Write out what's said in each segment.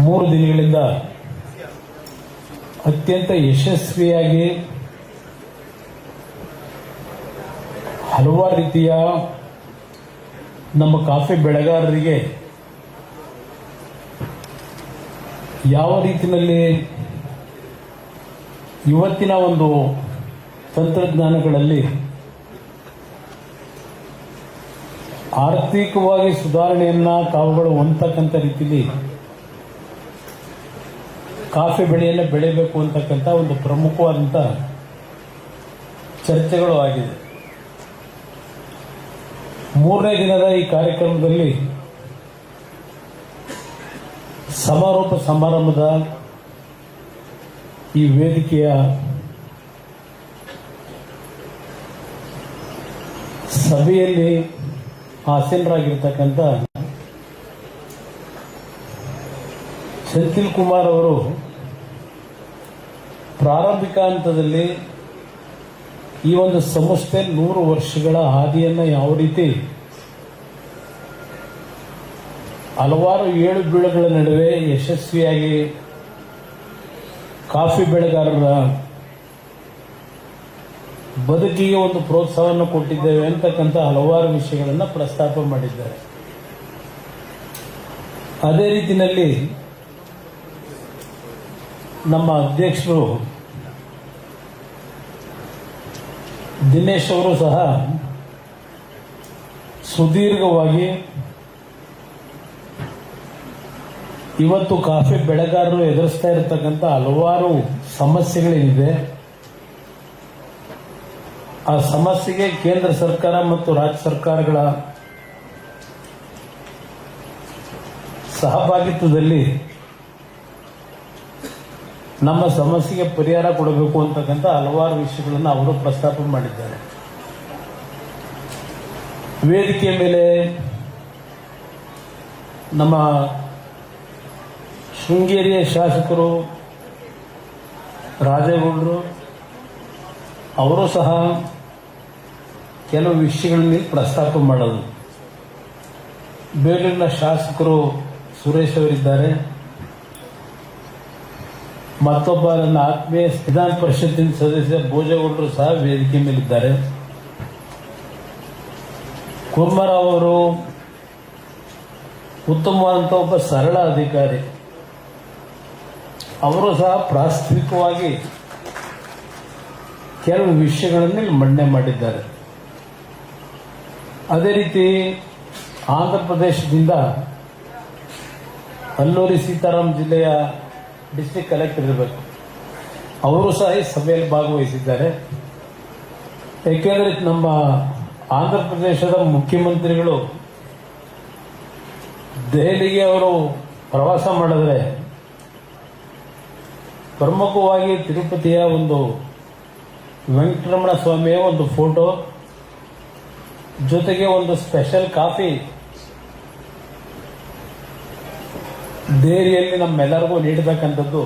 ಮೂರು ದಿನಗಳಿಂದ ಅತ್ಯಂತ ಯಶಸ್ವಿಯಾಗಿ ಹಲವಾರು ರೀತಿಯ ನಮ್ಮ ಕಾಫಿ ಬೆಳೆಗಾರರಿಗೆ ಯಾವ ರೀತಿಯಲ್ಲಿ ಇವತ್ತಿನ ಒಂದು ತಂತ್ರಜ್ಞಾನಗಳಲ್ಲಿ ಆರ್ಥಿಕವಾಗಿ ಸುಧಾರಣೆಯನ್ನ ತಾವುಗಳು ಹೊಂದತಕ್ಕಂಥ ರೀತಿಯಲ್ಲಿ ಕಾಫಿ ಬೆಳೆಯನ್ನು ಬೆಳೆಯಬೇಕು ಅಂತಕ್ಕಂಥ ಒಂದು ಪ್ರಮುಖವಾದಂಥ ಚರ್ಚೆಗಳು ಆಗಿದೆ. ಮೂರನೇ ದಿನದ ಈ ಕಾರ್ಯಕ್ರಮದಲ್ಲಿ ಸಮಾರೋಪ ಸಮಾರಂಭದ ಈ ವೇದಿಕೆಯ ಸಭೆಯಲ್ಲಿ ಆಸೀನರಾಗಿರ್ತಕ್ಕಂಥ ಸೆಂಥಿಲ್ ಕುಮಾರ್ ಅವರು ಪ್ರಾರಂಭಿಕ ಹಂತದಲ್ಲಿ ಈ ಒಂದು ಸಂಸ್ಥೆ ನೂರು ವರ್ಷಗಳ ಹಾದಿಯನ್ನು ಯಾವ ರೀತಿ ಹಲವಾರು ಏಳು ಬೀಳುಗಳ ನಡುವೆ ಯಶಸ್ವಿಯಾಗಿ ಕಾಫಿ ಬೆಳೆಗಾರರ ಬದುಕಿಗೆ ಒಂದು ಪ್ರೋತ್ಸಾಹವನ್ನು ಕೊಟ್ಟಿದ್ದೇವೆ ಅಂತಕ್ಕಂಥ ಹಲವಾರು ವಿಷಯಗಳನ್ನು ಪ್ರಸ್ತಾಪ ಮಾಡಿದ್ದಾರೆ. ಅದೇ ರೀತಿಯಲ್ಲಿ ನಮ್ಮ ಅಧ್ಯಕ್ಷರು ದಿನೇಶ್ ಅವರು ಸಹ ಸುದೀರ್ಘವಾಗಿ ಇವತ್ತು ಕಾಫಿ ಬೆಳೆಗಾರರು ಎದುರಿಸ್ತಾ ಇರತಕ್ಕಂಥ ಹಲವಾರು ಸಮಸ್ಯೆಗಳೇನಿದೆ ಆ ಸಮಸ್ಯೆಗೆ ಕೇಂದ್ರ ಸರ್ಕಾರ ಮತ್ತು ರಾಜ್ಯ ಸರ್ಕಾರಗಳ ಸಹಭಾಗಿತ್ವದಲ್ಲಿ ನಮ್ಮ ಸಮಸ್ಯೆಗೆ ಪರಿಹಾರ ಕೊಡಬೇಕು ಅಂತಕ್ಕಂಥ ಹಲವಾರು ವಿಷಯಗಳನ್ನು ಅವರು ಪ್ರಸ್ತಾಪ ಮಾಡಿದ್ದಾರೆ. ವೇದಿಕೆಯ ಮೇಲೆ ನಮ್ಮ ಶೃಂಗೇರಿಯ ಶಾಸಕರು ರಾಜೇಗೌಡರು ಅವರು ಸಹ ಕೆಲವು ವಿಷಯಗಳಲ್ಲಿ ಪ್ರಸ್ತಾಪ ಮಾಡೋದು. ಬೇಲೂರಿನ ಶಾಸಕರು ಸುರೇಶ್ ಅವರಿದ್ದಾರೆ. ಮತ್ತೊಬ್ಬ ನನ್ನ ಆತ್ಮೀಯ ವಿಧಾನ ಪರಿಷತ್ತಿನ ಸದಸ್ಯ ಭೋಜೇಗೌಡರು ಸಹ ವೇದಿಕೆ ಮೇಲಿದ್ದಾರೆ. ಕುಮಾರ್ ಅವರು ಉತ್ತಮವಾದಂಥ ಒಬ್ಬ ಸರಳ ಅಧಿಕಾರಿ. ಅವರು ಸಹ ಪ್ರಾಸ್ತಾವಿಕವಾಗಿ ಕೆಲವು ವಿಷಯಗಳನ್ನು ಮಂಡನೆ ಮಾಡಿದ್ದಾರೆ. ಅದೇ ರೀತಿ ಆಂಧ್ರ ಪ್ರದೇಶದಿಂದ ಅಲ್ಲೂರಿ ಸೀತಾರಾಮ್ ಜಿಲ್ಲೆಯ ಡಿಸ್ಟಿಕ್ ಕಲೆಕ್ಟರ್ ಇರಬೇಕು. ಅವರು ಸಹ ಈ ಸಭೆಯಲ್ಲಿ ಭಾಗವಹಿಸಿದ್ದಾರೆ. ಏಕೆಂದರೆ ನಮ್ಮ ಆಂಧ್ರ ಪ್ರದೇಶದ ಮುಖ್ಯಮಂತ್ರಿಗಳು ದೆಹಲಿಗೆ ಅವರು ಪ್ರವಾಸ ಮಾಡಿದ್ರೆ ಪ್ರಮುಖವಾಗಿ ತಿರುಪತಿಯ ಒಂದು ವೆಂಕಟರಮಣ ಸ್ವಾಮಿಯ ಒಂದು ಫೋಟೋ, ಜೊತೆಗೆ ಒಂದು ಸ್ಪೆಷಲ್ ಕಾಫಿ ಡೇರಿಯಲ್ಲಿ ನಮ್ಮೆಲ್ಲರಿಗೂ ನೀಡಬೇಕಂಥದ್ದು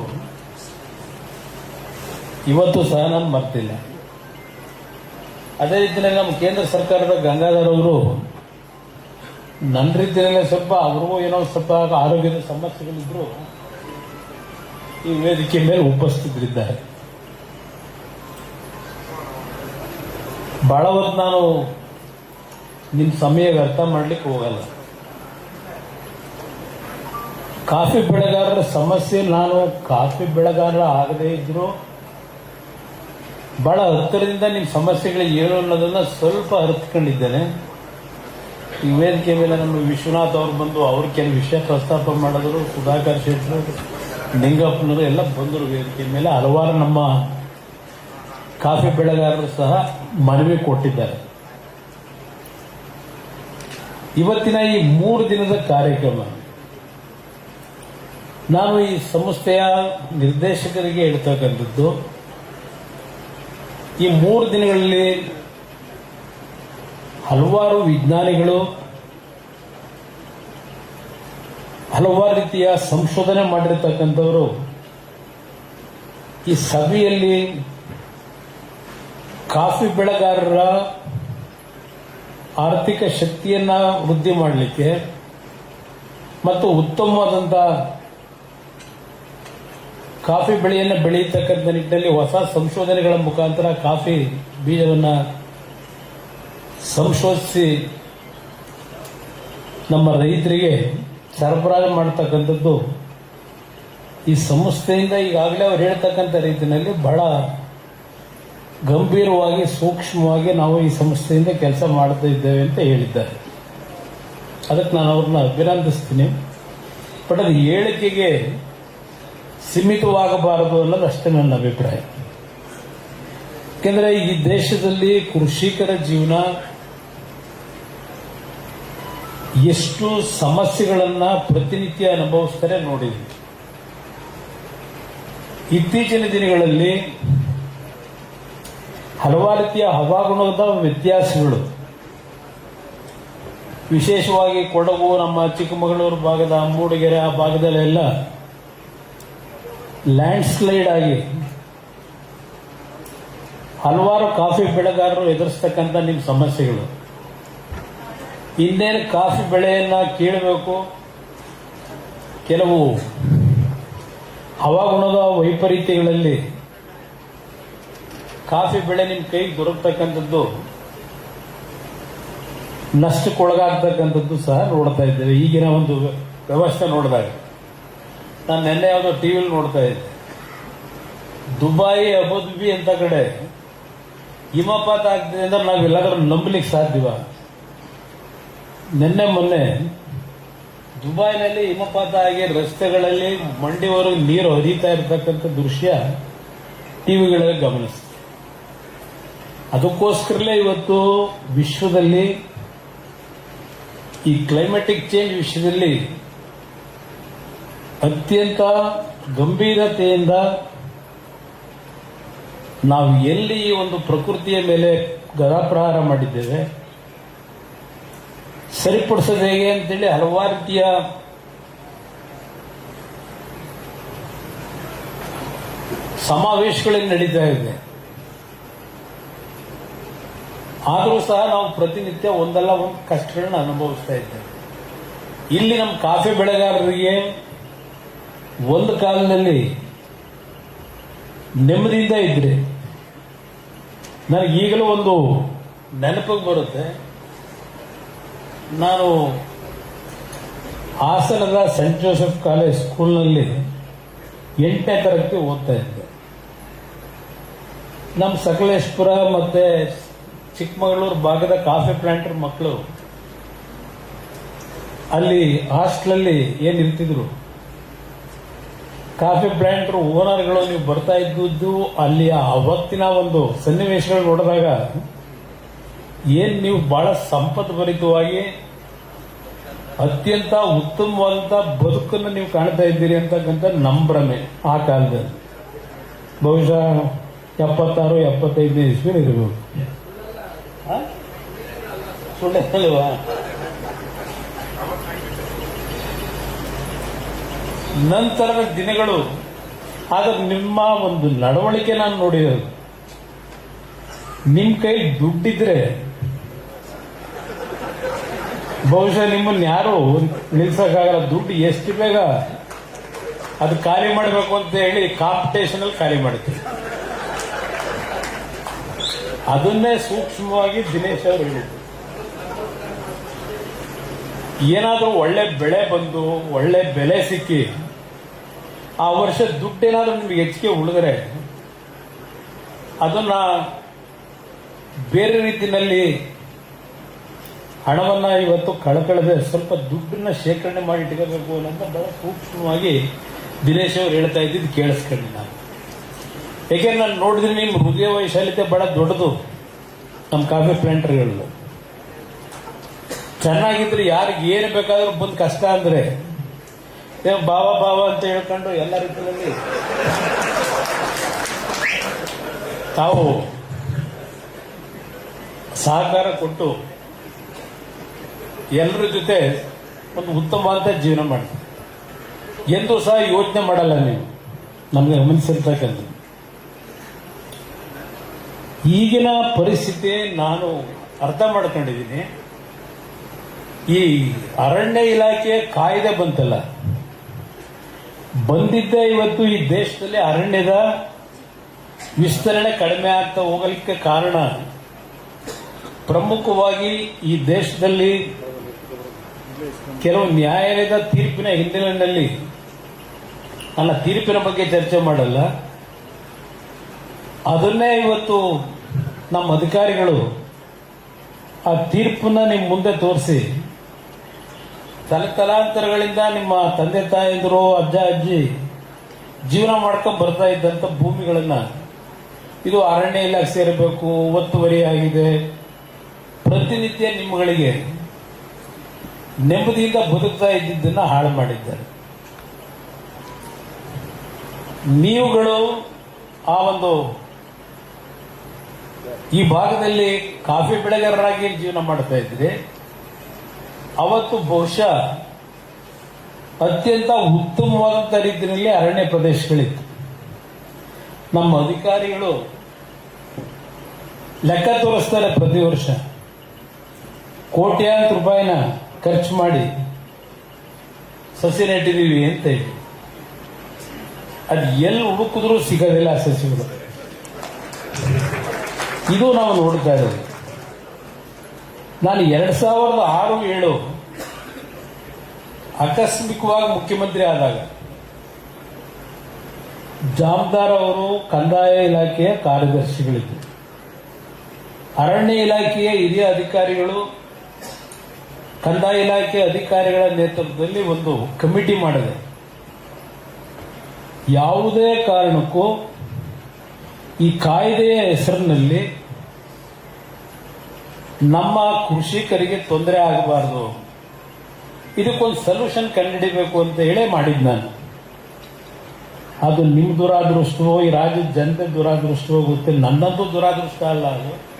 ಇವತ್ತು ಸಹ ನಾನು ಮರ್ತಿಲ್ಲ. ಅದೇ ರೀತಿಯಲ್ಲಿ ನಮ್ಮ ಕೇಂದ್ರ ಸರ್ಕಾರದ ಗಂಗಾಧರ್ ಅವರು ನನ್ನ ರೀತಿಯಲ್ಲಿ ಸ್ವಲ್ಪ ಅವ್ರಿಗೂ ಏನೋ ಸ್ವಲ್ಪ ಆರೋಗ್ಯದ ಸಮಸ್ಯೆಗಳಿದ್ರು, ಈ ವೇದಿಕೆ ಮೇಲೆ ಉಪಸ್ಥಿತರಿದ್ದಾರೆ. ಬಹಳ ಹೊತ್ತು ನಾನು ನಿಮ್ಮ ಸಮಯ ವ್ಯರ್ಥ ಮಾಡಲಿಕ್ಕೆ ಹೋಗಲ್ಲ. ಕಾಫಿ ಬೆಳೆಗಾರರ ಸಮಸ್ಯೆ ನಾನು ಕಾಫಿ ಬೆಳೆಗಾರರ ಆಗದೇ ಇದ್ರು ಬಹಳ ಹತ್ತಿರದಿಂದ ನಿಮ್ಮ ಸಮಸ್ಯೆಗಳು ಏನು ಅನ್ನೋದನ್ನ ಸ್ವಲ್ಪ ಅರ್ಥಕೊಂಡಿದ್ದೇನೆ ಈ ವೇದಿಕೆ ಮೇಲೆ ನಮ್ಮ ವಿಶ್ವನಾಥ್ ಅವರು ಬಂದು ಅವ್ರ ಕೆಲವು ವಿಷಯ ಪ್ರಸ್ತಾಪ ಮಾಡಿದ್ರು, ಸುಧಾಕರ್ ಶೆಟ್ಟರು ನಿಂಗಪ್ಪನವರು ಎಲ್ಲ ಬಂದರು ವೇದಿಕೆ ಮೇಲೆ. ಹಲವಾರು ನಮ್ಮ ಕಾಫಿ ಬೆಳೆಗಾರರು ಸಹ ಮನವಿ ಕೊಟ್ಟಿದ್ದಾರೆ. ಇವತ್ತಿನ ಈ ಮೂರು ದಿನದ ಕಾರ್ಯಕ್ರಮ ನಾನು ಈ ಸಂಸ್ಥೆಯ ನಿರ್ದೇಶಕರಿಗೆ ಹೇಳ್ತಕ್ಕಂಥದ್ದು, ಈ ಮೂರು ದಿನಗಳಲ್ಲಿ ಹಲವಾರು ವಿಜ್ಞಾನಿಗಳು ಹಲವಾರು ರೀತಿಯ ಸಂಶೋಧನೆ ಮಾಡಿರ್ತಕ್ಕಂಥವರು ಈ ಸಭೆಯಲ್ಲಿ ಕಾಫಿ ಬೆಳೆಗಾರರ ಆರ್ಥಿಕ ಶಕ್ತಿಯನ್ನ ವೃದ್ಧಿ ಮಾಡಲಿಕ್ಕೆ ಮತ್ತು ಉತ್ತಮವಾದಂಥ ಕಾಫಿ ಬೆಳೆಯನ್ನು ಬೆಳೆಯತಕ್ಕಂಥ ನಿಟ್ಟಿನಲ್ಲಿ ಹೊಸ ಸಂಶೋಧನೆಗಳ ಮುಖಾಂತರ ಕಾಫಿ ಬೀಜವನ್ನು ಸಂಶೋಧಿಸಿ ನಮ್ಮ ರೈತರಿಗೆ ಸರಬರಾಜು ಮಾಡ್ತಕ್ಕಂಥದ್ದು ಈ ಸಂಸ್ಥೆಯಿಂದ ಈಗಾಗಲೇ ಅವ್ರು ಹೇಳ್ತಕ್ಕಂಥ ರೀತಿಯಲ್ಲಿ ಬಹಳ ಗಂಭೀರವಾಗಿ, ಸೂಕ್ಷ್ಮವಾಗಿ ನಾವು ಈ ಸಂಸ್ಥೆಯಿಂದ ಕೆಲಸ ಮಾಡ್ತಾ ಇದ್ದೇವೆ ಅಂತ ಹೇಳಿದ್ದಾರೆ. ಅದಕ್ಕೆ ನಾನು ಅವ್ರನ್ನ ಅಭಿನಂದಿಸ್ತೀನಿ. ಬಟ್ ಅದು ಹೇಳಿಕೆಗೆ ಸೀಮಿತವಾಗಬಾರದು ಅನ್ನೋದು ಅಷ್ಟೇ ನನ್ನ ಅಭಿಪ್ರಾಯ. ಯಾಕೆಂದರೆ ಈ ದೇಶದಲ್ಲಿ ಕೃಷಿಕರ ಜೀವನ ಎಷ್ಟು ಸಮಸ್ಯೆಗಳನ್ನು ಪ್ರತಿನಿತ್ಯ ಅನುಭವಿಸ್ತಾರೆ ನೋಡಿದ್ವಿ ಇತ್ತೀಚಿನ ದಿನಗಳಲ್ಲಿ ಹಲವಾರು ರೀತಿಯ ಹವಾಗುಣದ ವ್ಯತ್ಯಾಸಗಳು. ವಿಶೇಷವಾಗಿ ಕೊಡಗು, ನಮ್ಮ ಚಿಕ್ಕಮಗಳೂರು ಭಾಗದ, ಮೂಡಿಗೆರೆ, ಆ ಭಾಗದಲ್ಲೆಲ್ಲ ಲ್ಯಾಂಡ್ ಸ್ಲೈಡ್ ಆಗಿ ಹಲವಾರು ಕಾಫಿ ಬೆಳೆಗಾರರು ಎದುರಿಸ್ತಕ್ಕಂಥ ನಿಮ್ಮ ಸಮಸ್ಯೆಗಳು. ಇನ್ನೇನು ಕಾಫಿ ಬೆಳೆಯನ್ನ ಕೀಳಬೇಕು? ಕೆಲವು ಹವಾಗುಣದ ವೈಪರೀತ್ಯಗಳಲ್ಲಿ ಕಾಫಿ ಬೆಳೆ ನಿಮ್ಮ ಕೈಗೆ ದೊರಕತಕ್ಕಂಥದ್ದು, ನಷ್ಟಕ್ಕೊಳಗಾಗ್ತಕ್ಕಂಥದ್ದು ಸಹ ನೋಡ್ತಾ ಇದ್ದೇವೆ. ಈಗಿನ ಒಂದು ವ್ಯವಸ್ಥೆ ನೋಡಿದಾಗ. ನಾನು ನಿನ್ನೆ ಯಾವುದೋ ಟಿ ವಿಲಿ ನೋಡ್ತಾ ಇದ್ದೆ. ದುಬಾಯಿ ಅಬುದಾಬಿ ಅಂತ ಕಡೆ ಹಿಮಪಾತ ಆಗ್ತಿದೆ ಅಂದ್ರೆ ಎಲ್ಲಾದರೂ ನಂಬಲಿಕ್ಕೆ ಸಾಧ್ಯವ? ನಿನ್ನೆ ಮೊನ್ನೆ ದುಬೈನಲ್ಲಿ ಹಿಮಪಾತ ಆಗಿ ರಸ್ತೆಗಳಲ್ಲಿ ಮಂಡಿವರೆಗೆ ನೀರು ಹರಿತಾ ಇರತಕ್ಕಂಥ ದೃಶ್ಯ ಟಿವಿಗಳಲ್ಲಿ ಗಮನಿಸ್ತೀವಿ ಅದಕ್ಕೋಸ್ಕರಲೇ ಇವತ್ತು ವಿಶ್ವದಲ್ಲಿ ಈ ಕ್ಲೈಮೆಟಿಕ್ ಚೇಂಜ್ ವಿಷಯದಲ್ಲಿ ಅತ್ಯಂತ ಗಂಭೀರತೆಯಿಂದ ನಾವು ಎಲ್ಲಿ ಈ ಒಂದು ಪ್ರಕೃತಿಯ ಮೇಲೆ ಗದಾಪ್ರಹಾರ ಮಾಡಿದ್ದೇವೆ, ಸರಿಪಡಿಸೋದು ಹೇಗೆ ಅಂತೇಳಿ ಹಲವಾರು ರೀತಿಯ ಸಮಾವೇಶಗಳಲ್ಲಿ ನಡೀತಾ ಇದೆ. ಆದರೂ ಸಹ ನಾವು ಪ್ರತಿನಿತ್ಯ ಒಂದಲ್ಲ ಒಂದು ಕಷ್ಟಗಳನ್ನ ಅನುಭವಿಸ್ತಾ ಇದ್ದೇವೆ. ಇಲ್ಲಿ ನಮ್ಮ ಕಾಫಿ ಬೆಳೆಗಾರರಿಗೆ ಒಂದು ಕಾಲದಲ್ಲಿ ನೆಮ್ಮದಿಯಿಂದ ಇದ್ರೆ ನನಗೆ ಈಗಲೂ ಒಂದು ನೆನಪಿಗೆ ಬರುತ್ತೆ. ನಾನು ಹಾಸನದ ಸೆಂಟ್ ಜೋಸೆಫ್ ಕಾಲೇಜ್ ಸ್ಕೂಲ್ನಲ್ಲಿ ಎಂಟನೇ ತರಗತಿ ಓದ್ತಾ ಇದ್ದೆ. ನಮ್ಮ ಸಕಲೇಶ್ಪುರ ಮತ್ತೆ ಚಿಕ್ಕಮಗಳೂರು ಭಾಗದ ಕಾಫಿ ಪ್ಲಾಂಟರ್ ಮಕ್ಕಳು ಅಲ್ಲಿ ಹಾಸ್ಟ್ಲಲ್ಲಿ ಏನು ಇರ್ತಿದ್ರು? ಕಾಫಿ ಪ್ಲಾಂಟರ್ ಓನರ್ಗಳು ನೀವು ಬರ್ತಾ ಇದ್ದದ್ದು ಅಲ್ಲಿ ಅವತ್ತಿನ ಒಂದು ಸನ್ನಿವೇಶಗಳು ನೋಡಿದಾಗ ಏನ್ ನೀವು ಬಹಳ ಸಂಪದ್ಭರಿತವಾಗಿ ಅತ್ಯಂತ ಉತ್ತಮವಾದಂತ ಬದುಕನ್ನು ನೀವು ಕಾಣ್ತಾ ಇದ್ದೀರಿ ಅಂತಕ್ಕಂಥ ನಂಬ್ರಮೆ ಆ ಕಾಲದಲ್ಲಿ. ಬಹುಶಃ ಎಪ್ಪತ್ತಾರು, ಎಪ್ಪತ್ತೈದನೇ ಇಸ್ವಿ ಇರಬೇಕು ಸುಳ್ಳೆ ನಂತರದ ದಿನಗಳು. ಆದ್ರೆ ನಿಮ್ಮ ಒಂದು ನಡವಳಿಕೆ ನಾನು ನೋಡಿರೋದು. ನಿಮ್ ಕೈ ದುಡ್ಡಿದ್ರೆ, ಬಹುಶಃ ನಿಮ್ಮನ್ನ ಯಾರು ನಿಲ್ಸಕ್ಕಾಗಲ್ಲ. ದುಡ್ಡು ಎಷ್ಟು ಬೇಗ ಅದು ಖಾಲಿ ಮಾಡಬೇಕು ಅಂತ ಹೇಳಿ ಕಾಂಪಿಟೇಷನ್ ಅಲ್ಲಿ ಖಾಲಿ ಮಾಡ್ತೀವಿ. ಅದನ್ನೇ ಸೂಕ್ಷ್ಮವಾಗಿ ದಿನೇಶ್ ಅವರು ಹೇಳಿದ್ರು. ಏನಾದರೂ ಒಳ್ಳೆ ಬೆಳೆ ಬಂದು, ಒಳ್ಳೆ ಬೆಲೆ ಸಿಕ್ಕಿ ಆ ವರ್ಷ ದುಡ್ಡೇನಾದ್ರೂ ನಿಮ್ಗೆ ಹೆಚ್ಚಿಗೆ ಉಳಿದ್ರೆ ಅದನ್ನ ಬೇರೆ ರೀತಿಯಲ್ಲಿ ಹಣವನ್ನ ಇವತ್ತು ಕಳ್ಕೊಳ್ಳದೆ ಸ್ವಲ್ಪ ದುಡ್ಡನ್ನ ಶೇಖರಣೆ ಮಾಡಿ ಇಟ್ಕೋಬೇಕು ಅಂತ ಬಹಳ ಸೂಕ್ಷ್ಮವಾಗಿ ದಿನೇಶ್ ಅವರು ಹೇಳ್ತಾ ಇದ್ದಿದ್ದು ಕೇಳಿಸ್ಕೊಂಡಿ ನಾನು. ಯಾಕೆಂದ್ರೆ ನಾನು ನೋಡಿದ್ರೆ ನಿಮ್ಮ ಹೃದಯ ವೈಶಾಲ್ಯತೆ ಬಹಳ ದೊಡ್ಡದು. ನಮ್ಮ ಕಾಫಿ ಪ್ಲಾಂಟರ್ಗಳು. ಚೆನ್ನಾಗಿದ್ರೆ ಯಾರಿಗೆ ಏನು ಬೇಕಾದರೂ ಬಂದು ಕಷ್ಟ ಅಂದ್ರೆ ಏನ್ ಬಾವ ಬಾವ ಅಂತ ಹೇಳ್ಕೊಂಡು ಎಲ್ಲ ರೀತಿಯಲ್ಲಿ ತಾವು ಸಹಕಾರ ಕೊಟ್ಟು ಎಲ್ಲರ ಜೊತೆ ಒಂದು ಉತ್ತಮವಾದ ಜೀವನ ಮಾಡಿ. ಎಂದೂ ಸಹ ಯೋಚನೆ ಮಾಡಲ್ಲ ನೀವು. ನಮಗೆ ಗಮನಿಸಿರ್ತಕ್ಕಂಥ ಈಗಿನ ಪರಿಸ್ಥಿತಿ ನಾನು ಅರ್ಥ ಮಾಡ್ಕೊಂಡಿದ್ದೀನಿ. ಈ ಅರಣ್ಯ ಇಲಾಖೆ ಕಾಯ್ದೆ ಬಂತಲ್ಲ. ಬಂದಿದ್ದೇ ಇವತ್ತು ಈ ದೇಶದಲ್ಲಿ ಅರಣ್ಯದ ವಿಸ್ತರಣೆ ಕಡಿಮೆ ಆಗ್ತಾ ಹೋಗಲಿಕ್ಕೆ ಕಾರಣ ಪ್ರಮುಖವಾಗಿ ಈ ದೇಶದಲ್ಲಿ ಕೆಲವು ನ್ಯಾಯಾಲಯದ ತೀರ್ಪಿನ ಹಿನ್ನೆಲೆಯಲ್ಲಿ ನನ್ನ ತೀರ್ಪಿನ ಬಗ್ಗೆ ಚರ್ಚೆ ಮಾಡಲ್ಲ. ಅದನ್ನೇ ಇವತ್ತು ನಮ್ಮ ಅಧಿಕಾರಿಗಳು ಆ ತೀರ್ಪನ್ನ ನಿಮ್ಮ ಮುಂದೆ ತೋರಿಸಿ ತಲತಲಾಂತರಗಳಿಂದ ನಿಮ್ಮ ತಂದೆ ತಾಯಂದಿರು, ಅಜ್ಜ, ಅಜ್ಜಿ ಜೀವನ ಮಾಡ್ಕೊಂಡು ಬರ್ತಾ ಇದ್ದಂಥ ಭೂಮಿಗಳನ್ನ ಇದು ಅರಣ್ಯ ಇಲಾಖೆ ಸೇರಬೇಕು ಒತ್ತುವರಿ ಆಗಿದೆ. ಪ್ರತಿನಿತ್ಯ ನಿಮ್ಮಗಳಿಗೆ ನೆಮ್ಮದಿಯಿಂದ ಬದುಕ್ತಾ ಇದ್ದಿದ್ದನ್ನ ಹಾಳು ಮಾಡಿದ್ದಾರೆ. ನೀವುಗಳು ಆ ಒಂದು ಈ ಭಾಗದಲ್ಲಿ ಕಾಫಿ ಬೆಳೆಗಾರರಾಗಿ ಜೀವನ ಮಾಡ್ತಾ ಇದ್ರಿ ಅವತ್ತು ಬಹುಶಃ ಅತ್ಯಂತ ಉತ್ತಮವಾದಂಥ ರೀತಿಯಲ್ಲಿ ಅರಣ್ಯ ಪ್ರದೇಶಗಳಿತ್ತು. ನಮ್ಮ ಅಧಿಕಾರಿಗಳು ಲೆಕ್ಕ ತೋರಿಸ್ತಾರೆ ಪ್ರತಿ ವರ್ಷ. ಕೋಟ್ಯಾಂತರ ರೂಪಾಯಿನ ಖರ್ಚು ಮಾಡಿ ಸಸಿ ನೆಟ್ಟಿದ್ದೀವಿ ಅಂತ ಹೇಳಿ. ಅದು ಎಲ್ಲಿ ಹುಡುಕಿದ್ರೂ ಸಿಗೋದಿಲ್ಲ ಆ ಸಸಿಗಳು. ಇದು ನಾವು ನೋಡ್ತಾ ಇರೋದು. ನಾನು ಎರಡು ಸಾವಿರದ ಆರು ಏಳು ಆಕಸ್ಮಿಕವಾಗಿ ಮುಖ್ಯಮಂತ್ರಿ ಆದಾಗ ಜಾಮದಾರ್ ಅವರು ಕಂದಾಯ ಇಲಾಖೆಯ ಕಾರ್ಯದರ್ಶಿಗಳಿದ್ದರು. ಅರಣ್ಯ ಇಲಾಖೆಯ ಹಿರಿಯ ಅಧಿಕಾರಿಗಳು, ಕಂದಾಯ ಇಲಾಖೆ ಅಧಿಕಾರಿಗಳ ನೇತೃತ್ವದಲ್ಲಿ ಒಂದು ಕಮಿಟಿ ಮಾಡಿದೆ. ಯಾವುದೇ ಕಾರಣಕ್ಕೂ ಈ ಕಾಯ್ದೆಯ ಹೆಸರಿನಲ್ಲಿ ನಮ್ಮ ಕೃಷಿಕರಿಗೆ ತೊಂದರೆ ಆಗಬಾರ್ದು. ಇದಕ್ಕೊಂದು ಸೊಲ್ಯೂಷನ್ ಕಂಡುಹಿಡಿಬೇಕು ಅಂತ ಹೇಳೇ ಮಾಡಿದ್ದು ನಾನು. ಅದು ನಿಮ್ಮ ದುರಾದೃಷ್ಟವೋ, ಈ ರಾಜ್ಯದ ಜನತೆ ದುರಾದೃಷ್ಟವೋ ಗೊತ್ತಿಲ್ಲ. ನನ್ನಂತೂ ದುರಾದೃಷ್ಟ ಅಲ್ಲ ಅದು.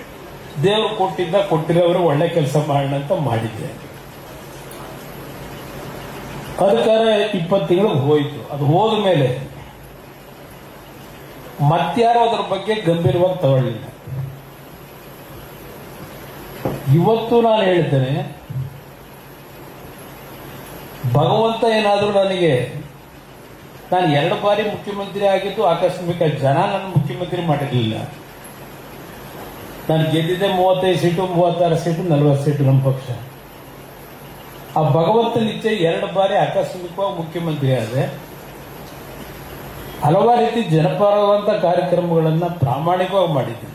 ದೇವರು ಕೊಟ್ಟಿದ್ದ ಕೊಟ್ಟಿರೋರು ಒಳ್ಳೆ ಕೆಲಸ ಮಾಡೋಣ ಅಂತ ಮಾಡಿದ್ದೆ. ಅದಕ್ಕಾರೆ ಇಪ್ಪತ್ತು ತಿಂಗಳು ಹೋಯಿತು. ಅದು ಹೋದ ಮೇಲೆ ಮತ್ತಾರು ಅದರ ಬಗ್ಗೆ ಗಂಭೀರವಾಗಿ ತಗೊಳ್ಳಿಲ್ಲ ಇವತ್ತು ನಾನು ಹೇಳ್ತೇನೆ ಭಗವಂತ ಏನಾದರೂ ನನಗೆ, ನಾನು ಎರಡು ಬಾರಿ ಮುಖ್ಯಮಂತ್ರಿ ಆಗಿದ್ದು ಆಕಸ್ಮಿಕ ಜನ ನನ್ನ ಮುಖ್ಯಮಂತ್ರಿ ಮಾಡಿರಲಿಲ್ಲ. ನಾನು ಗೆದ್ದಿದ್ದೆ ಮೂವತ್ತೈದು ಸೀಟು, ಮೂವತ್ತಾರು ಸೀಟು, ನಲವತ್ತು ಸೀಟು ನಮ್ಮ ಪಕ್ಷ. ಆ ಭಗವಂತ ನಿಚ್ಚೆ ಎರಡು ಬಾರಿ ಆಕಸ್ಮಿಕವಾಗಿ ಮುಖ್ಯಮಂತ್ರಿ ಆದರೆ, ಹಲವಾರು ರೀತಿ ಜನಪರವಾದಂಥ ಕಾರ್ಯಕ್ರಮಗಳನ್ನು ಪ್ರಾಮಾಣಿಕವಾಗಿ ಮಾಡಿದ್ದೀನಿ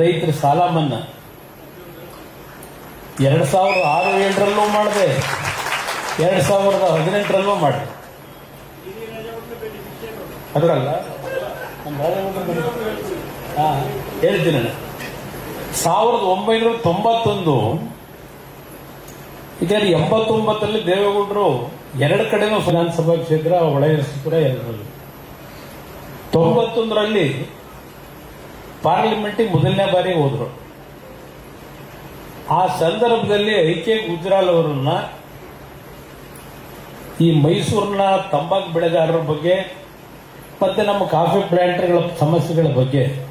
ರೈತರ ಸಾಲ ಮನ್ನಾ. ಎರಡು ಸಾವಿರದ ಆರು ಏಳರಲ್ಲೂ ಮಾಡಿದೆ. ಎರಡು ಸಾವಿರದ ಹದಿನೆಂಟರಲ್ಲೂ ಮಾಡಿದೆ. ಅದರಲ್ಲ? ಹಾಂ, ಹೇಳ್ತೀನಿ ಸಾವಿರದ ಒಂಬೈನೂರ ತೊಂಬತ್ತೊಂದು ಇದರಲ್ಲಿ ಎಂಬತ್ತೊಂಬತ್ತರಲ್ಲಿ ದೇವೇಗೌಡರು ಎರಡು ಕಡೆನೂ ವಿಧಾನಸಭಾ ಕ್ಷೇತ್ರ ಒಳಗಿರಿಸಿಪುರ ಎರಡರಲ್ಲಿ. ತೊಂಬತ್ತೊಂದರಲ್ಲಿ ಪಾರ್ಲಿಮೆಂಟಿಗೆ ಮೊದಲನೇ ಬಾರಿ ಹೋದ್ರು. ಆ ಸಂದರ್ಭದಲ್ಲಿ ಐ ಕೆ ಗುಜ್ರಾಲ್ ಅವರನ್ನ ಈ ಮೈಸೂರಿನ ತಂಬಾಕು ಬೆಳೆಗಾರರ ಬಗ್ಗೆ ಮತ್ತೆ ನಮ್ಮ ಕಾಫಿ ಪ್ಲಾಂಟ್ಗಳ ಸಮಸ್ಯೆಗಳ ಬಗ್ಗೆ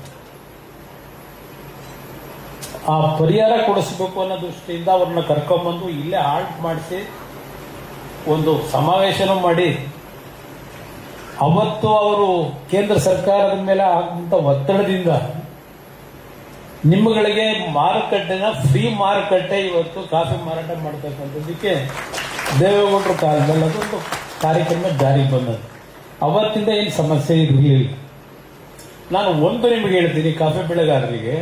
ಆ ಪರಿಹಾರ ಕೊಡಿಸಬೇಕು ಅನ್ನೋ ದೃಷ್ಟಿಯಿಂದ ಅವ್ರನ್ನ ಕರ್ಕೊಂಬಂದು ಇಲ್ಲೇ ಹಾಲ್ಟ್ ಮಾಡಿಸಿ ಒಂದು ಸಮಾವೇಶನ ಮಾಡಿ, ಅವತ್ತು ಅವರು ಕೇಂದ್ರ ಸರ್ಕಾರದ ಮೇಲೆ ಆಗುವಂಥ ಒತ್ತಡದಿಂದ ನಿಮ್ಮಗಳಿಗೆ ಮಾರುಕಟ್ಟೆನ ಫ್ರೀ ಮಾರುಕಟ್ಟೆ ಇವತ್ತು ಕಾಫಿ ಮಾರಾಟ ಮಾಡ್ತಕ್ಕಂಥದ್ದಕ್ಕೆ ದೇವೇಗೌಡರ ಕಾಲದಲ್ಲಿ ಅದೊಂದು ಕಾರ್ಯಕ್ರಮ ಜಾರಿಗೆ ಬಂದದ್ದು. ಅವತ್ತಿಂದ ಏನು ಸಮಸ್ಯೆ ಇರಲಿಲ್ಲ ನಾನು ಒಂದು ನಿಮಗೆ ಹೇಳ್ತೀನಿ ಕಾಫಿ ಬೆಳೆಗಾರರಿಗೆ.